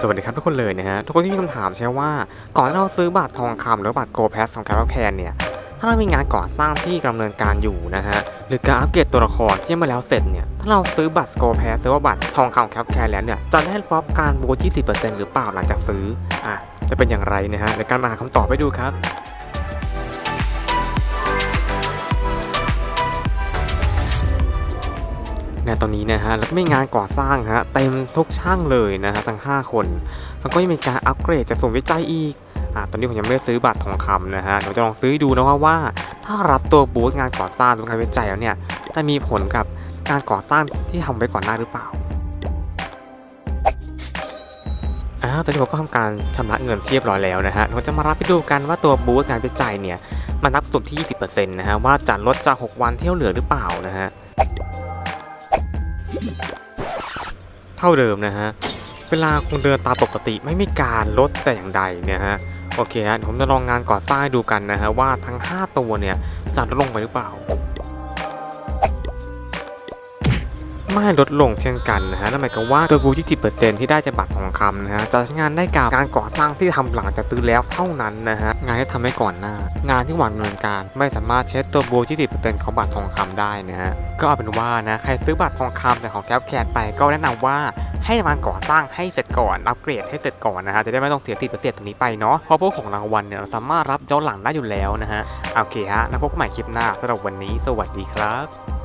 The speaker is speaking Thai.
สวัสดีครับทุกคนเลยนะฮะ ทุกคนที่มีคำถามใช่ว่าก่อนที่เราซื้อบัตรทองคำหรือบัตรโกลแพสของแคปแคนเนี่ย ถ้าเรามีงานก่อสร้างที่ดำเนินการอยู่นะฮะ หรือการอัปเกรดตัวละครที่ม่แล้วเสร็จเนี่ย ถ้าเราซื้อบัตรโกลแพสหรือว่าบัตรทองคำแคปแคนแล้วเนี่ย จะได้รับการโบน20%หรือเปล่าหลังจากซื้อ อะ จะเป็นอย่างไรนะฮะในการมาหาคำตอบไปดูครับ ในตอนนี้นะฮะแล้วก็มีงานก่อสร้างฮะเต็มทุกช่างเลยนะฮะทั้ง 5 คนแล้วก็ยังมีการอัปเกรดจากศูนวิจัยอีกอ่าตอนนี้ผมยังไม่ได้ซื้อบัตรทองคำนะฮะเดี๋ยวจะลองซื้อดูนะว่าว่า ถ้ารับตัวบูธงานก่อสร้างหรืองานวิจัยแล้วเนี่ยจะมีผลกับงานก่อสร้างที่ทำไว้ก่อนหน้าหรือเปล่าอ้าวตอนนี้ผมก็ทำการชำระเงินเรียบร้อยแล้วนะฮะเราจะมารับไปดูกันว่าตัวบูธงานวิจัยเนี่ยมันนับส่วนที่ 20%นะฮะว่าจะลดจาก 6 วันเที่ยวเหลือหรือเปล่านะฮะ เท่าเดิมนะฮะ เวลาคงเดินตามปกติไม่มีการลดแต่อย่างใดเนี่ยฮะ โอเคฮะเดี๋ยวผมจะลองงานก่อสร้างดูกันนะฮะว่าทั้ง 5 ตัวเนี่ยจะลดลงไปหรือเปล่า ไม่ลดลงเช่นกันนะฮะนั่นหมายความว่าตัวบู20%ที่ได้จากบัตรทองคำนะฮะจะใช้งานได้กับการก่อสร้างที่ทำหลังจากซื้อแล้วเท่านั้นนะฮะงานที่ทำให้ก่อนหน้า งานที่หวังดำเนินการไม่สามารถใช้ตัวบู20%ของบัตรทองคำได้นะฮะก็เอาเป็นว่านะใครซื้อบัตรทองคำจากของแคปแคนไปก็แนะนำว่าให้มันก่อสร้างให้เสร็จก่อนอัปเกรดให้เสร็จก่อนนะฮะจะได้ไม่ต้องเสียติดเปอร์เซ็นต์ตรงนี้ไปเนาะเพราะพวกของรางวัลเนี่ยเราสามารถรับย้อนหลังได้อยู่แล้วนะฮะโอเคฮะแล้วพบกันใหม่คลิปหน้าสำหรับวันนี้ สวัสดีครับ